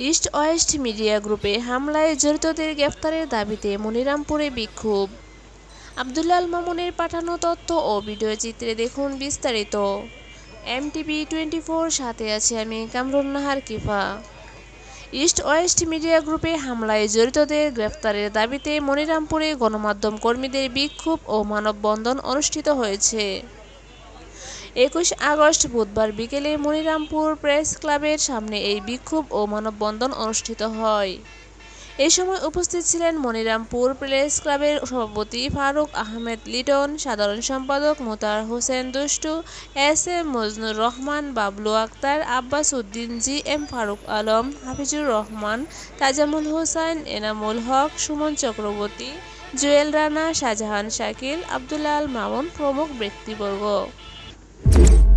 West media গ্রুপে হামলায় জড়িতদের গ্রেফতারের দাবিতে মনিরামপুরে বিক্ষোভ। আবদুল্লাল মামুনের পাঠানো তথ্য ও ভিডিও চিত্রে দেখুন বিস্তারিত। এমটিভি টোয়েন্টি ফোর সাথে আছে আমি Kamrun Nahar Kifa. East west media গ্রুপে হামলায় জড়িতদের গ্রেফতারের দাবিতে মনিরামপুরে গণমাধ্যম কর্মীদের বিক্ষোভ ও মানববন্ধন অনুষ্ঠিত হয়েছে। একুশ আগস্ট বুধবার বিকেলে মনিরামপুর প্রেস ক্লাবের সামনে এই বিক্ষোভ ও মানববন্ধন অনুষ্ঠিত হয়। এ সময় উপস্থিত ছিলেন মনিরামপুর প্রেস ক্লাবের সভাপতি ফারুক আহমেদ লিটন, সাধারণ সম্পাদক মোতার Hossain Dushtu, S M Majnur Rahman, Bablu Akhtar, Abbas Uddin, G M Faruk Alam, Hafizur Rahman, Tajamul Hossain Enamul Haque, Suman Chakraborty, Jewel Rana, Shahjahan Shakil Abdullal Mamun প্রমুখ ব্যক্তিবর্গ। You.